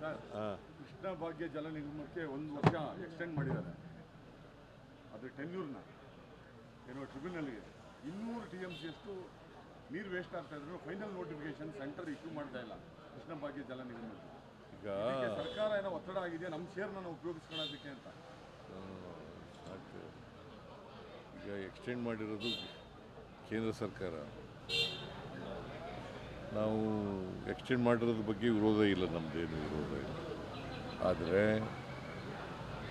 Sir Krishna Bhagya ಜಲ ನಿಗಮಕ್ಕೆ ಒಂದು ವರ್ಷ ಎಕ್ಸ್ಟೆಂಡ್ ಮಾಡಿದ್ದಾರೆ. ಅದು ಟೆನ್ಯೂರ್ನ ಏನೋ ಟ್ರಿಬ್ಯುನಲ್ಗೆ ಇನ್ನೂರು ಟಿ ಎಂ ಸಿ ಅಷ್ಟು ನೀರು ವೇಸ್ಟ್ ಆಗ್ತಾ ಇದ್ರು. ಫೈನಲ್ ನೋಟಿಫಿಕೇಶನ್ ಸೆಂಟರ್ ಇಶ್ಯೂ ಮಾಡ್ತಾ ಇಲ್ಲ ಕೃಷ್ಣ ಭಾಗ್ಯ ಜಲ ನಿಗಮಕ್ಕೆ ಈಗ ಸರ್ಕಾರ ಏನೋ ಒತ್ತಡ ಆಗಿದೆ ನಮ್ಮ ಶೇರ್ನ ನಾವು ಉಪಯೋಗಿಸ್ಕೊಳ್ಳೋದಕ್ಕೆ ಅಂತ. ಈಗ ಎಕ್ಸ್ಟೆಂಡ್ ಮಾಡಿರೋದು ಕೇಂದ್ರ ಸರ್ಕಾರ. ನಾವು ಎಕ್ಸ್ಟೆಂಡ್ ಮಾಡಿರೋದ್ರ ಬಗ್ಗೆ ವಿರೋಧ ಇಲ್ಲ ನಮ್ಮದೇನು ವಿರೋಧ ಇಲ್ಲ. ಆದರೆ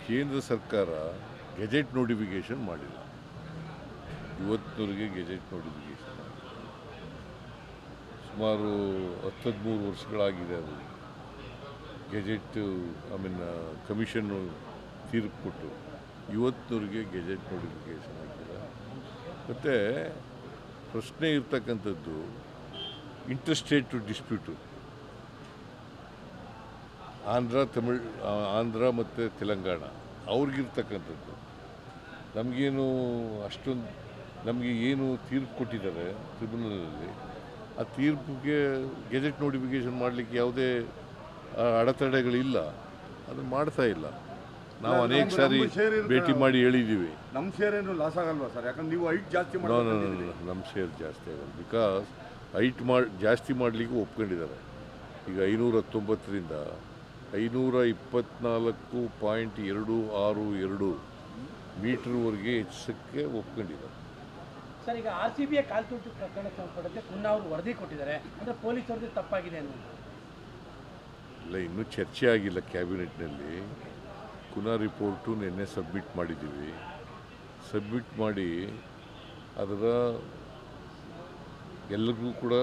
ಕೇಂದ್ರ ಸರ್ಕಾರ ಗೆಜೆಟ್ ನೋಟಿಫಿಕೇಷನ್ ಮಾಡಿಲ್ಲ. ಇವತ್ತಿನವರೆಗೆ ಗೆಜೆಟ್ ನೋಟಿಫಿಕೇಷನ್ ಸುಮಾರು ಹತ್ತು ಹದಿಮೂರು ವರ್ಷಗಳಾಗಿದೆ ಅದು. ಗೆಜೆಟ್, ಐ ಮೀನ್ ಕಮಿಷನ್ನು ತೀರ್ಪು ಕೊಟ್ಟು ಇವತ್ತಿನವರೆಗೆ ಗೆಜೆಟ್ ನೋಟಿಫಿಕೇಷನ್ ಆಗಿಲ್ಲ ಮತ್ತು ಪ್ರಶ್ನೆ ಇರ್ತಕ್ಕಂಥದ್ದು ಇಂಟರ್ಸ್ಟೇಟ್ ಡಿಸ್ಪ್ಯೂಟು ಆಂಧ್ರ ತಮಿಳ್ ಆಂಧ್ರ ಮತ್ತು ತೆಲಂಗಾಣ ಅವ್ರಿಗಿರ್ತಕ್ಕಂಥದ್ದು. ನಮಗೇನು ಅಷ್ಟೊಂದು ನಮಗೆ ಏನು ತೀರ್ಪು ಕೊಟ್ಟಿದ್ದಾರೆ ಟ್ರಿಬ್ಯುನಲಲ್ಲಿ ಆ ತೀರ್ಪಿಗೆ ಗೆಜೆಟ್ ನೋಟಿಫಿಕೇಷನ್ ಮಾಡಲಿಕ್ಕೆ ಯಾವುದೇ ಅಡೆತಡೆಗಳಿಲ್ಲ. ಅದು ಮಾಡ್ತಾ ಇಲ್ಲ. ನಾವು ಅನೇಕ ಸಾರಿ ಭೇಟಿ ಮಾಡಿ ಹೇಳಿದ್ದೀವಿ ನಮ್ಮ ಶೇರ್ ಏನು ಲಾಸ್ ಆಗಲ್ವಾ ಸರ್? ಯಾಕಂದ್ರೆ ನೀವು ಐಟ್ ಜಾಸ್ತಿ ನಮ್ಮ ಶೇರ್ ಜಾಸ್ತಿ ಆಗಲ್ಲ. ಬಿಕಾಸ್ ಹೈಟ್ ಮಾಡಿ ಜಾಸ್ತಿ ಮಾಡಲಿಕ್ಕೂ ಒಪ್ಕೊಂಡಿದ್ದಾರೆ. ಈಗ ಐನೂರ ಹತ್ತೊಂಬತ್ತರಿಂದ ಐನೂರ ಇಪ್ಪತ್ನಾಲ್ಕು ಪಾಯಿಂಟ್ ಎರಡು ಆರು ಎರಡು ಮೀಟ್ರ್ವರೆಗೆ ಹೆಚ್ಚಿಸೋಕ್ಕೆ ಒಪ್ಕೊಂಡಿದ್ದಾರೆ. ಸರ್ ಈಗ ಆರ್ ಸಿ ಬಿಯ ಕಾಲ್ತುಟ್ಟು ಪ್ರಕರಣ ಸಂಬಂಧಪಟ್ಟಂತೆ ಪುನಃ ಅವರು ವರದಿ ಕೊಟ್ಟಿದ್ದಾರೆ. ಅಂದರೆ ಪೊಲೀಸ್ ವರದಿ ತಪ್ಪಾಗಿದೆ ಅನ್ನೋದು. ಇಲ್ಲ ಇನ್ನೂ ಚರ್ಚೆ ಆಗಿಲ್ಲ ಕ್ಯಾಬಿನೆಟ್ನಲ್ಲಿ. ಪುನಃ ರಿಪೋರ್ಟು ನಿನ್ನೆ ಸಬ್ಮಿಟ್ ಮಾಡಿದ್ದೀವಿ. ಸಬ್ಮಿಟ್ ಮಾಡಿ ಅದರ ಎಲ್ಲರಿಗೂ ಕೂಡ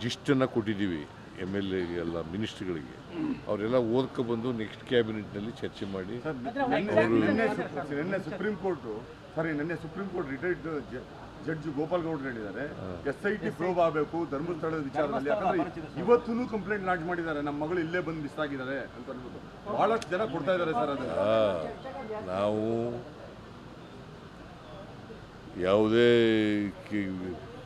ಜಿಸ್ಟನ್ನು ಕೊಟ್ಟಿದ್ದೀವಿ ಎಂ ಎಲ್ ಎ ಎಲ್ಲ ಮಿನಿಸ್ಟ್ರಿಗಳಿಗೆ. ಅವರೆಲ್ಲ ಓದ್ಕೊಬಂದು ನೆಕ್ಸ್ಟ್ ಕ್ಯಾಬಿನೆಟ್ನಲ್ಲಿ ಚರ್ಚೆ ಮಾಡಿ. ನಿನ್ನೆ ಸುಪ್ರೀಂ ಕೋರ್ಟ್ ಸಾರಿ ನಿನ್ನೆ supreme court retired judge Gopal ಗೌಡ್ರು ಹೇಳಿದ್ದಾರೆ. ಎಸ್ ಐ ಟಿ ಪ್ರೋಬ್ ಆಗಬೇಕು ಧರ್ಮಸ್ಥಳದ ವಿಚಾರದಲ್ಲಿ. ಯಾಕಂದ್ರೆ ಇವತ್ತೂ ಕಂಪ್ಲೇಂಟ್ ಲಾಂಚ್ ಮಾಡಿದ್ದಾರೆ. ನಮ್ಮ ಮಗಳು ಇಲ್ಲೇ ಬಂದು ಮಿಸ್ ಆಗಿದ್ದಾರೆ ಅಂತ ಅನ್ಬೋದು. ಬಹಳಷ್ಟು ಜನ ಕೊಡ್ತಾ ಇದ್ದಾರೆ ಸರ್ ಅದನ್ನ. ನಾವು ಯಾವುದೇ ಕಿ-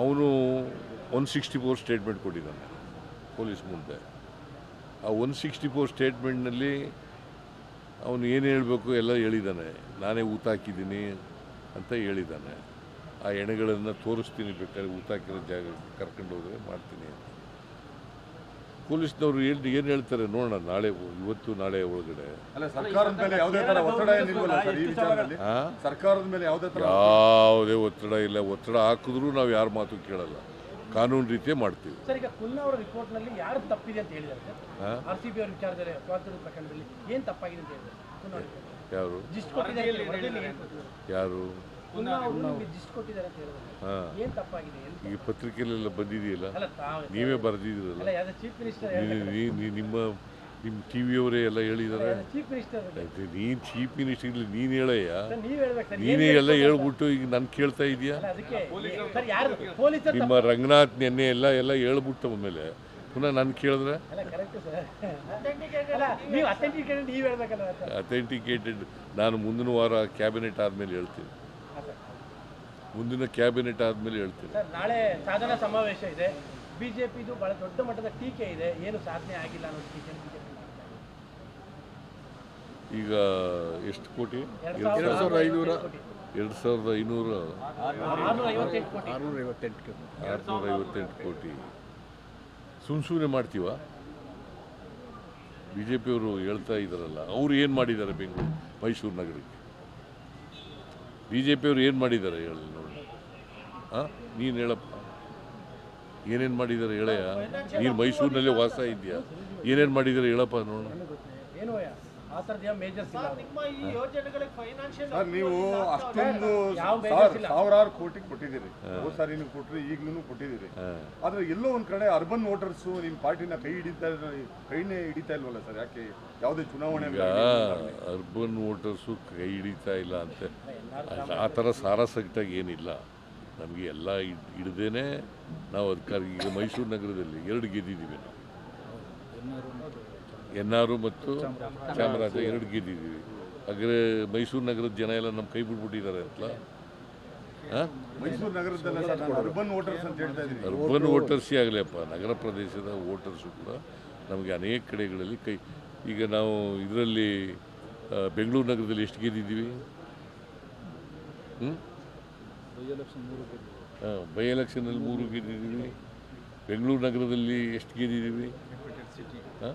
ಅವನು ಒನ್ ಸಿಕ್ಸ್ಟಿ ಫೋರ್ ಸ್ಟೇಟ್ಮೆಂಟ್ ಕೊಟ್ಟಿದ್ದಾನೆ, ಪೊಲೀಸ್ ಮುಂದೆ. ಆ ಒನ್ ಸಿಕ್ಸ್ಟಿ ಫೋರ್ ಸ್ಟೇಟ್ಮೆಂಟ್ನಲ್ಲಿ ಅವನು ಏನು ಹೇಳಬೇಕು ಎಲ್ಲ ಹೇಳಿದ್ದಾನೆ ನಾನೇ ಊತ ಹಾಕಿದ್ದೀನಿ ಅಂತ ಹೇಳಿದ್ದಾನೆ ಆ ಎಣೆಗಳನ್ನು ತೋರಿಸ್ತೀನಿ ಬೇಕಾದ್ರೆ ಊತ ಹಾಕಿರೋ ಜಾಗ ಕರ್ಕೊಂಡು ಹೋದರೆ ಮಾಡ್ತೀನಿ ಅಂತ. ಪೊಲೀಸ್ನವರು ಏನು ಏನು ಹೇಳ್ತಾರೆ ನೋಡೋಣ ನಾಳೆ ಇವತ್ತು ನಾಳೆ ಒಳಗಡೆ. ಅಲ್ಲ ಸರ್ಕಾರದ ಮೇಲೆ ಯಾವುದೇ ತರ ಒತ್ತಡ ಏನಿಲ್ವಲ್ಲ ಸರ್ ಈ ಆ? ಸರ್ಕಾರದ ಮೇಲೆ ಯಾವುದೇ ತರ ಯಾವುದೇ ಒತ್ತಡ ಇಲ್ಲ ಒತ್ತಡ ಹಾಕಿದ್ರೂ ನಾವು ಯಾರ ಮಾತು ಕೇಳಲ್ಲ. ಕಾನೂನು ರೀತಿಯೇ ಮಾಡ್ತೀವಿ. ಯಾರು? ಈಗ ಪತ್ರಿಕೆಯಲ್ಲೆಲ್ಲ ಬಂದಿದೆಯಲ್ಲ? ನೀವೇ ಬರೆದಿದ್ದೀರಲ್ಲ? ನಿಮ್ಮ ನಿಮ್ಮ ಟಿ ವಿಯವರೇ ಎಲ್ಲ ಹೇಳಿದ್ದಾರೆ ಮಿನಿಸ್ಟರ್ ನೀನು ಚೀಫ್ ಮಿನಿಸ್ಟರ್ ನೀನು ಹೇಳಯ್ಯ. ನೀನೇ ಎಲ್ಲ ಹೇಳ್ಬಿಟ್ಟು ಈಗ ನಾನು ಕೇಳ್ತಾ ಇದೀಯಾ ಸರ್ ಯಾರು ಪೊಲೀಸರು ನಿಮ್ಮ ರಂಗನಾಥ್ ನೆನ್ನೆ ಎಲ್ಲ ಎಲ್ಲ ಹೇಳ್ಬಿಟ್ಟು ಒಮ್ಮೆಲೆ ಪುನಃ ನಾನು ಕೇಳಿದ್ರೆ? ಅಲ್ಲ ಕರೆಕ್ಟ್ ಸರ್. ಅಲ್ಲ ಅಥೆಂಟಿಕೇಟ್ ನೀವು ಹೇಳ್ಬೇಕಲ್ಲ ಸರ್ ಅಥೆಂಟಿಕೇಟೆಡ್ ನಾನು ಮುಂದಿನ ವಾರ ಕ್ಯಾಬಿನೆಟ್ ಆದಮೇಲೆ ಹೇಳ್ತೀನಿ. ಮುಂದಿನ ಕ್ಯಾಬಿನೆಟ್ ಆದಮೇಲೆ ಹೇಳ್ತೀನಿ. ಸರ್ ನಾಳೆ ಸಾಧನ ಸಮಾವೇಶ ಇದೆ. ಬಿಜೆಪಿದು ಬಹಳ ದೊಡ್ಡ ಮಟ್ಟದ ಟೀಕೆ ಇದೆ. ಏನು ಸಾಧನೆ ಆಗಿಲ್ಲ ಅನ್ನೋ ಟೀಕೆ ಬಿಜೆಪಿ ಈಗ ಎಷ್ಟು ಕೋಟಿ? ಎರಡು ಸಾವಿರದ ಐನೂರ ಎರಡು ಸಾವಿರದ ಐನೂರ ಆರುನೂರ ಐವತ್ತೆಂಟು ಕೋಟಿ. ಆರುನೂರ ಐವತ್ತೆಂಟು ಕೋಟಿ. ಸುಮ್ ಸುಮ್ಮನೆ ಮಾಡ್ತೀವ? ಬಿ ಜೆ ಪಿಯವರು ಹೇಳ್ತಾ ಇದ್ದಾರಲ್ಲ ಅವ್ರು ಏನು ಮಾಡಿದ್ದಾರೆ ಬೆಂಗಳೂರು ಮೈಸೂರು ನಗರಕ್ಕೆ? ಬಿ ಜೆ ಪಿಯವರು ಏನು ಮಾಡಿದ್ದಾರೆ ಹೇಳಿ ನೋಡಿ. ಹಾಂ ನೀನು ಹೇಳಪ್ಪ ಏನೇನು ಮಾಡಿದ್ದಾರೆ ಹೇಳಯ್ಯ? ನೀನು ಮೈಸೂರಿನಲ್ಲೇ ವಾಸ ಇದೆಯಾ ಏನೇನು ಮಾಡಿದ್ದಾರೆ ಹೇಳಪ್ಪ ನೋಡೋಣ ಆ ಥರದ್ದು ಮೇಜರ್ಸ್ ಇಲ್ಲ ನಿಮ್ಮ ಈ ಯೋಜನೆಗಳಿಗೆ ಫೈನಾನ್ಷಿಯಲ್ ಸರ್ ನೀವು ಅಷ್ಟೊಂದು ಸಾವಿರಾರು ಕೋಟಿ ಕೊಟ್ಟಿದ್ದೀರಿ. ಹೋದ ಸಾರಿ ನೀವು ಕೊಟ್ರಿ ಈಗ್ಲೂ ಕೊಟ್ಟಿದ್ದೀರಿ. ಆದ್ರೆ ಎಲ್ಲೋ ಒಂದ್ ಕಡೆ ಅರ್ಬನ್ ವೋಟರ್ಸ್ ನಿಮ್ ಪಾರ್ಟಿನ ಕೈ ಹಿಡಿತಾ ಕೈನೇ ಹಿಡಿತಾ ಇಲ್ವಲ್ಲ ಸರ್? ಯಾಕೆ ಯಾವುದೇ ಚುನಾವಣೆ ಅರ್ಬನ್ ವೋಟರ್ಸು ಕೈ ಹಿಡಿತಾ ಇಲ್ಲ ಅಂತ. ಆ ಥರ ಸಾರಾಸಗಟಾಗಿ ಏನಿಲ್ಲ. ನಮಗೆ ಎಲ್ಲ ಹಿಡ್ದೇನೆ ನಾವು ಅದಕ್ಕಾಗಿ ಈಗ ಮೈಸೂರು ನಗರದಲ್ಲಿ ಎರಡು ಗೆದ್ದಿದ್ದೀವಿ ನಾವು. ಎನ್ನಾರು ಮತ್ತು ಚಾಮರಾಜ ಎರಡು ಗೆದ್ದಿದ್ದೀವಿ. ಅಗ್ರ ಮೈಸೂರು ನಗರದ ಜನ ಎಲ್ಲ ನಮ್ಮ ಕೈ ಬಿಟ್ಬಿಟ್ಟಿದ್ದಾರೆ ಅಂತಲ್ಲ ಹಾಂ? ಮೈಸೂರು ನಗರದಲ್ಲ ಸರ್ ಅರ್ಬನ್ ವೋಟರ್ಸ್ ಅಂತ ಹೇಳ್ತಾ ಅರ್ಬನ್ ವೋಟರ್ಸೇ ಆಗಲಿಪ್ಪ ನಗರ ಪ್ರದೇಶದ ವೋಟರ್ಸು ಕೂಡ ನಮಗೆ ಅನೇಕ ಕಡೆಗಳಲ್ಲಿ ಕೈ ಈಗ ನಾವು ಇದರಲ್ಲಿ ಬೆಂಗಳೂರು ನಗರದಲ್ಲಿ ಎಷ್ಟು ಗೆದ್ದಿದ್ದೀವಿ? ಹ್ಞೂ ಬೈ ಎಲೆಕ್ಷನಲ್ಲಿ ಮೂರು ಗೆದ್ದಿದ್ದೀವಿ. ಬೆಂಗಳೂರು ನಗರದಲ್ಲಿ ಎಷ್ಟು ಗೆದ್ದಿದ್ದೀವಿ? ಹಾಂ?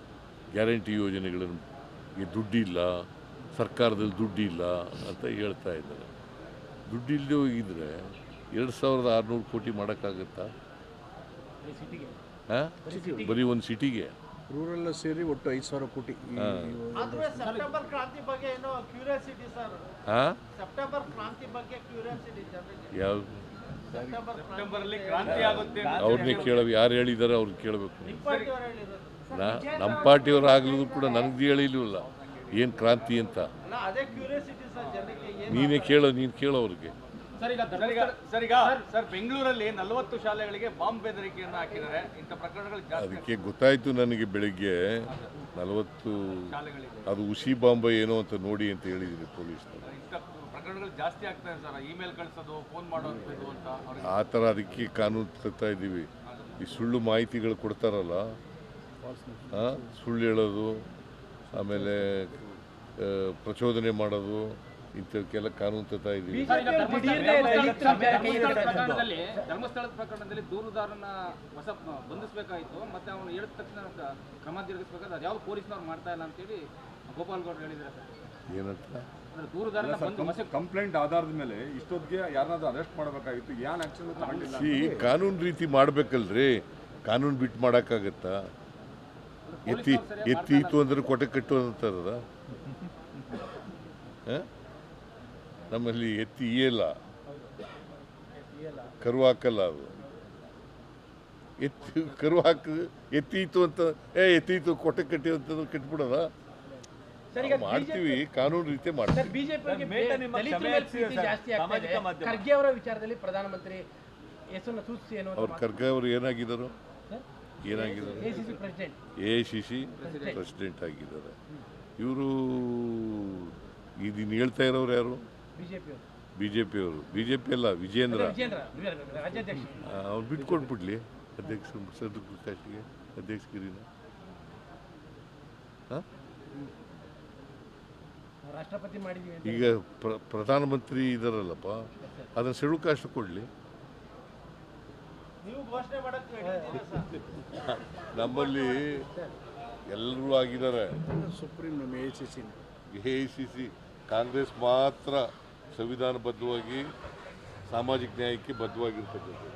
ಗ್ಯಾರಂಟಿ ಯೋಜನೆಗಳನ್ನು ಈ ದುಡ್ಡಿಲ್ಲ ಸರ್ಕಾರದಲ್ಲಿ ದುಡ್ಡಿಲ್ಲ ಅಂತ ಹೇಳ್ತಾ ಇದ್ದಾರೆ. ದುಡ್ಡಿಲ್ಲದೆ ಹೋಗಿದ್ರೆ ಎರಡು ಸಾವಿರದ ಆರುನೂರು ಕೋಟಿ ಮಾಡೋಕ್ಕಾಗತ್ತಾ? ಹಾಂ? ಬರೀ ಒಂದು ಸಿಟಿಗೆ. ರೂರಲ್ ಸೇರಿ ಒಟ್ಟು ಐದು ಸಾವಿರ ಕೋಟಿ ಈ- ಸೆಪ್ಟೆಂಬರ್ ಕ್ರಾಂತಿ ಬಗ್ಗೆ ಏನೋ ಕ್ಯೂರಿಯಾಸಿಟಿ ಸರ್. ಹಾಂ? ಸೆಪ್ಟೆಂಬರ್ ಕ್ರಾಂತಿ ಬಗ್ಗೆ ಕ್ಯೂರಿಯಾಸಿಟಿ ಜನರಿಗೆ. ಯಾವ? ಸೆಪ್ಟೆಂಬರ್ ಕ್ರಾಂತಿ ಆಗುತ್ತೆ ಅವ್ರನ್ನೇ ಕೇಳ ಯಾರು ಹೇಳಿದ್ದಾರೆ ಅವ್ರನ್ನ ಕೇಳಬೇಕು. ಪಾರ್ಟಿ ಅವರು ಹೇಳಿರೋದು. ನಾ ನಮ್ಮ ಪಾರ್ಟಿಯವ್ರು ಆಗಲಿದ್ರು ಕೂಡ ನನಗೆ ಹೇಳಿಲ್ವಲ್ಲ ಏನು ಕ್ರಾಂತಿ ಅಂತ. ನೀನೇ ಕೇಳೋ ನೀನು ಕೇಳೋ ಅವ್ರಿಗೆ. ಸರ್ ಈಗ ಸರ್ ಈಗ ಸರ್ ಬೆಂಗಳೂರಲ್ಲಿ ನಲವತ್ತು ಶಾಲೆಗಳಿಗೆ ಬಾಂಬ್ ಬೆದರಿಕೆಯನ್ನು ಹಾಕಿದ್ದಾರೆ. ಇಂಥ ಪ್ರಕರಣಗಳು ಜಾಸ್ತಿ ಅದಕ್ಕೆ ಗೊತ್ತಾಯಿತು ನನಗೆ ಬೆಳಿಗ್ಗೆ ನಲವತ್ತು ಶಾಲೆಗಳಿಗೆ. ಅದು ಉಸಿ ಬಾಂಬೆ ಏನೋ ಅಂತ ನೋಡಿ ಅಂತ ಹೇಳಿದಿರಿ ಪೊಲೀಸ್ ಪ್ರಕರಣಗಳು ಜಾಸ್ತಿ ಆಗ್ತಾ ಸರ್. ಇಮೇಲ್ ಕಳಿಸೋದು ಫೋನ್ ಮಾಡೋದು ಅಂತ ಆ ಥರ ಅದಕ್ಕೆ ಕಾನೂನು ತರ್ತಾ ಇದ್ದೀವಿ. ಈ ಸುಳ್ಳು ಮಾಹಿತಿಗಳು ಕೊಡ್ತಾರಲ್ಲ ಸುಳ್ಳು ಹೇಳೋದು ಆಮೇಲೆ ಪ್ರಚೋದನೆ ಮಾಡೋದು ಇಂಥವಕ್ಕೆಲ್ಲ ಕಾನೂನು ತರ್ತಾ ಇದ್ದೀವಿ. ಧರ್ಮಸ್ಥಳದ ಪ್ರಕರಣದಲ್ಲಿ ದೂರುದಾರನ ಹೊಸ ಬಂಧಿಸಬೇಕಾಯಿತು. ಮತ್ತೆ ಅವನು ಹೇಳಿದ ತಕ್ಷಣ ಕ್ರಮ ಜರುಗಿಸಬೇಕಾದ್ರೆ ಅದು ಯಾವ ಪೊಲೀಸ್ನವ್ರು ಮಾಡ್ತಾ ಇಲ್ಲ ಅಂತೇಳಿ ಗೋಪಾಲ್ ಗೌಡ್ರು ಹೇಳಿದ್ದಾರೆ ಸರ್ ಏನಂತ? ಅಂದ್ರೆ ದೂರುದಾರನ ಬಂದು ಕಂಪ್ಲೇಂಟ್ ಆಧಾರದ ಮೇಲೆ ಇಷ್ಟೊತ್ತಿಗೆ ಯಾರನ್ನಾದ್ರೂ ಅರೆಸ್ಟ್ ಮಾಡಬೇಕಾಗಿತ್ತು ಏನ್ ಆಕ್ಷನ್ ಕಾನೂನು ರೀತಿ ಮಾಡ್ಬೇಕಲ್ರಿ. ಕಾನೂನು ಬಿಟ್ಟು ಮಾಡೋಕ್ಕಾಗತ್ತಾ? ಎತ್ತಿ ಎತ್ತೀತು ಅಂದ್ರೆ ಕೊಟೆ ಕಟ್ಟು ಅಂತಾರದ ನಮ್ಮಲ್ಲಿ ಎತ್ತಿ ಇಯಲ್ಲ. ಕರು ಹಾಕಲ್ಲ ಅದು. ಎತ್ತಿ ಕರು ಹಾಕ ಎತ್ತೀತು ಅಂತ ಏ ಎತ್ತೀತು ಕೊಟ್ಟೆ ಕಟ್ಟಿ ಅಂತ ಕಟ್ಬಿಡೋದ? ಸರ್ ಈಗ ಮಾಡ್ತೀವಿ ಕಾನೂನು ರೀತಿ ಮಾಡ್ತೀವಿ. ಖರ್ಗೆ ಅವರ ವಿಚಾರದಲ್ಲಿ ಪ್ರಧಾನಮಂತ್ರಿ ಹೆಸರನ್ನು ಸೂಚಿಸಿ ಏನು ಅವ್ರ ಖರ್ಗೆ ಅವರು ಏನಾಗಿದ್ದಾರೆ? ಏನಾಗಿದ್ದಾರೆ? A I C C president ಆಗಿದ್ದಾರೆ. ಇವರು ಇದನ್ನು ಹೇಳ್ತಾ ಇರೋರು ಯಾರು? ಬಿ ಜೆ ಪಿಯವರು ಬಿ ಜೆ ಪಿ ಅಲ್ಲ ವಿಜೇಂದ್ರ. ಅವ್ರು ಬಿಟ್ಕೊಟ್ಬಿಡ್ಲಿ ಅಧ್ಯಕ್ಷ ಸದ್ರ ಕಾಸ್ಟಿಗೆ ಅಧ್ಯಕ್ಷಗಿರಿನ ಈಗ ಪ್ರ ಪ್ರಧಾನಮಂತ್ರಿ ಇದಾರಲ್ಲಪ್ಪ ಅದನ್ನು ಕಾಸ್ಟ್ ಕೊಡಲಿ ನೀವು ಘೋಷಣೆ ಮಾಡಕ್ ready ಇದ್ದೀರಾ ಸರ್ ನಮ್ಮಲ್ಲಿ ಎಲ್ಲರೂ ಆಗಿದ್ದಾರೆ ಸುಪ್ರೀಂ ನಮ್ಮ A C C A C C Congress ಮಾತ್ರ ಸಂವಿಧಾನಬದ್ಧವಾಗಿ ಸಾಮಾಜಿಕ ನ್ಯಾಯಕ್ಕೆ ಬದ್ಧವಾಗಿರ್ತಕ್ಕಂಥದ್ದು.